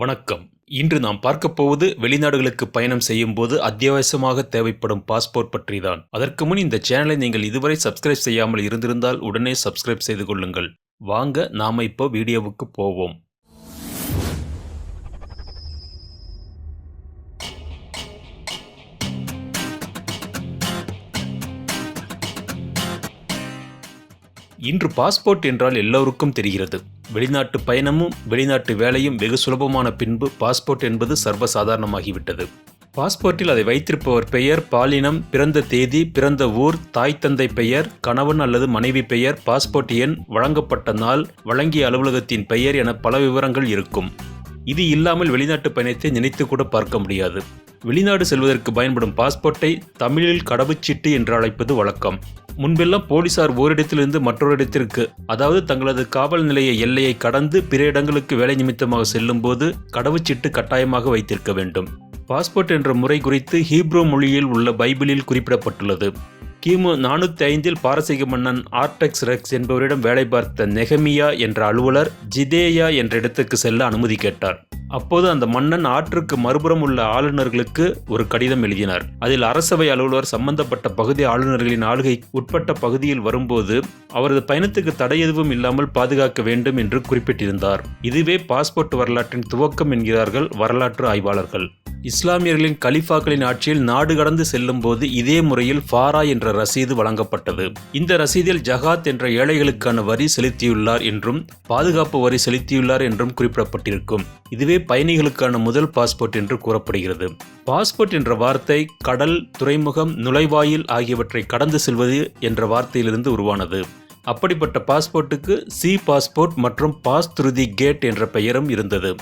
வணக்கம். இன்று நாம் பார்க்க போவது வெளிநாடுகளுக்கு பயணம் செய்யும் போது அத்தியாவசியமாக தேவைப்படும் பாஸ்போர்ட் பற்றி தான் அதற்கு முன் இந்த சேனலை நீங்கள் இதுவரை சப்ஸ்கிரைப் செய்யாமல் இருந்திருந்தால் உடனே சப்ஸ்கிரைப் செய்து கொள்ளுங்கள். வாங்க நாம இப்போ வீடியோவுக்கு போவோம். இன்று பாஸ்போர்ட் என்றால் எல்லோருக்கும் தெரிகிறது. வெளிநாட்டு பயணமும் வெளிநாட்டு வேலையும் வெகு சுலபமான பின்பு பாஸ்போர்ட் என்பது சர்வசாதாரணமாகிவிட்டது. பாஸ்போர்ட்டில் அதை வைத்திருப்பவர் பெயர் பாலினம் பிறந்த தேதி பிறந்த ஊர் தாய் தந்தை பெயர் கணவன் அல்லது மனைவி பெயர் பாஸ்போர்ட் எண் வழங்கப்பட்ட நாள் வழங்கிய அலுவலகத்தின் பெயர் என பல விவரங்கள் இருக்கும். இது இல்லாமல் வெளிநாட்டு பயணத்தை நினைத்து கூட பார்க்க முடியாது. வெளிநாடு செல்வதற்கு பயன்படும் பாஸ்போர்ட்டை தமிழில் கடவுச்சீட்டு என்று அழைப்பது வழக்கம். முன்பெல்லாம் போலீசார் ஓரிடத்திலிருந்து மற்றொரு இடத்திற்கு அதாவது தங்களது காவல் நிலைய எல்லையை கடந்து பிற இடங்களுக்கு வேலை நிமித்தமாக செல்லும் போது கடவுச்சீட்டு கட்டாயமாக வைத்திருக்க வேண்டும். பாஸ்போர்ட் என்ற முறை குறித்து ஹீப்ரோ மொழியில் உள்ள பைபிளில் குறிப்பிடப்பட்டுள்ளது. கிமு நானூற்றி ஐந்தில் பாரசீக மன்னன் ஆர்டெக்ஸ் ரெக்ஸ் என்பவரிடம் வேலை பார்த்த நெகமியா என்ற அலுவலர் ஜிதேயா என்ற இடத்துக்கு செல்ல அனுமதி கேட்டார். அப்போது அந்த மன்னன் ஆற்றுக்கு மறுபுறம் உள்ள ஆளுநர்களுக்கு ஒரு கடிதம் எழுதினார். அதில் அரசவை அலுவலர் சம்பந்தப்பட்ட பகுதி ஆளுநர்களின் ஆளுகை உட்பட்ட பகுதியில் வரும்போது அவரது பயணத்துக்கு தடை எதுவும் இல்லாமல் பாதுகாக்க வேண்டும் என்று குறிப்பிட்டிருந்தார். இதுவே பாஸ்போர்ட் வரலாற்றின் துவக்கம் என்கிறார்கள் வரலாற்று ஆய்வாளர்கள். இஸ்லாமியர்களின் கலிஃபாக்களின் ஆட்சியில் நாடு கடந்து செல்லும் போது இதே முறையில் ஃபாரா என்ற ரசீது வழங்கப்பட்டது. இந்த ரசீதில் ஜகாத் என்ற ஏழைகளுக்கான வரி செலுத்தியுள்ளார் என்றும் பாதுகாப்பு வரி செலுத்தியுள்ளார் என்றும் குறிப்பிடப்பட்டிருக்கும். இதுவே பயணிகளுக்கான முதல் பாஸ்போர்ட் என்று கூறப்படுகிறது. பாஸ்போர்ட் என்ற வார்த்தை கடல் துறைமுகம் நுழைவாயில் ஆகியவற்றை கடந்து செல்வது என்ற வார்த்தையிலிருந்து உருவானது. அப்படிப்பட்ட பாஸ்போர்ட்டுக்கு சி பாஸ்போர்ட் மற்றும் பாஸ் த்ரு தி கேட் என்ற பெயரும் இருந்தது.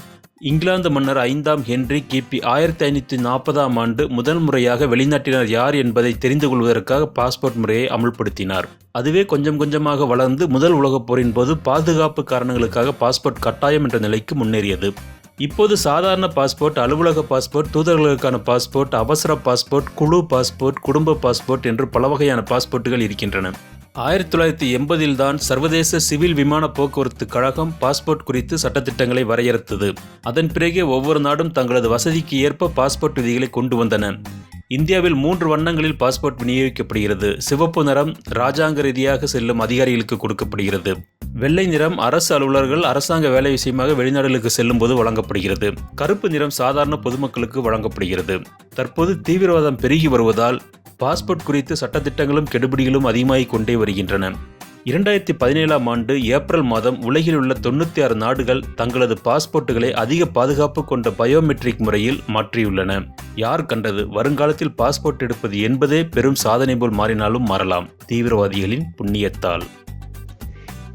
இங்கிலாந்து மன்னர் ஐந்தாம் ஹென்றி கிபி ஆயிரத்தி ஐநூற்றி நாற்பதாம் ஆண்டு முதல் முறையாக வெளிநாட்டினர் யார் என்பதை தெரிந்து கொள்வதற்காக பாஸ்போர்ட் முறையை அமல்படுத்தினார். அதுவே கொஞ்சம் கொஞ்சமாக வளர்ந்து முதல் உலகப் போரின் போது பாதுகாப்பு காரணங்களுக்காக பாஸ்போர்ட் கட்டாயம் என்ற நிலைக்கு முன்னேறியது. இப்போது சாதாரண பாஸ்போர்ட் அலுவலக பாஸ்போர்ட் தூதர்களுக்கான பாஸ்போர்ட் அவசர பாஸ்போர்ட் குழு பாஸ்போர்ட் குடும்ப பாஸ்போர்ட் என்று பல வகையான பாஸ்போர்ட்டுகள் இருக்கின்றன. ஆயிரத்தி தொள்ளாயிரத்தி எண்பதில் தான் சர்வதேச சிவில் விமான போக்குவரத்து கழகம் பாஸ்போர்ட் குறித்து சட்டத்திட்டங்களை வரையறுத்தது. அதன் பிறகே ஒவ்வொரு நாடும் தங்களது வசதிக்கு ஏற்ப பாஸ்போர்ட் விதிகளை கொண்டு வந்தன. இந்தியாவில் மூன்று வண்ணங்களில் பாஸ்போர்ட் விநியோகிக்கப்படுகிறது. சிவப்பு நிறம் ராஜாங்க ரீதியாக செல்லும் அதிகாரிகளுக்கு கொடுக்கப்படுகிறது. வெள்ளை நிறம் அரசு அலுவலர்கள் அரசாங்க வேலை விஷயமாக வெளிநாடுகளுக்கு செல்லும் போது வழங்கப்படுகிறது. கருப்பு நிறம் சாதாரண பொதுமக்களுக்கு வழங்கப்படுகிறது. தற்போது தீவிரவாதம் பெருகி வருவதால் பாஸ்போர்ட் குறித்து சட்டத்திட்டங்களும் கெடுபிடிகளும் அதிகமாகிக் கொண்டே வருகின்றன. இரண்டாயிரத்தி பதினேழாம் ஆண்டு ஏப்ரல் மாதம் உலகில் உள்ள தொண்ணூற்றி ஆறு நாடுகள் தங்களது பாஸ்போர்ட்டுகளை அதிக பாதுகாப்பு கொண்ட பயோமெட்ரிக் முறையில் மாற்றியுள்ளன. யார் கண்டது? வருங்காலத்தில் பாஸ்போர்ட் எடுப்பது என்பதே பெரும் சாதனை போல் மாறினாலும் மாறலாம். தீவிரவாதிகளின் புண்ணியத்தால்.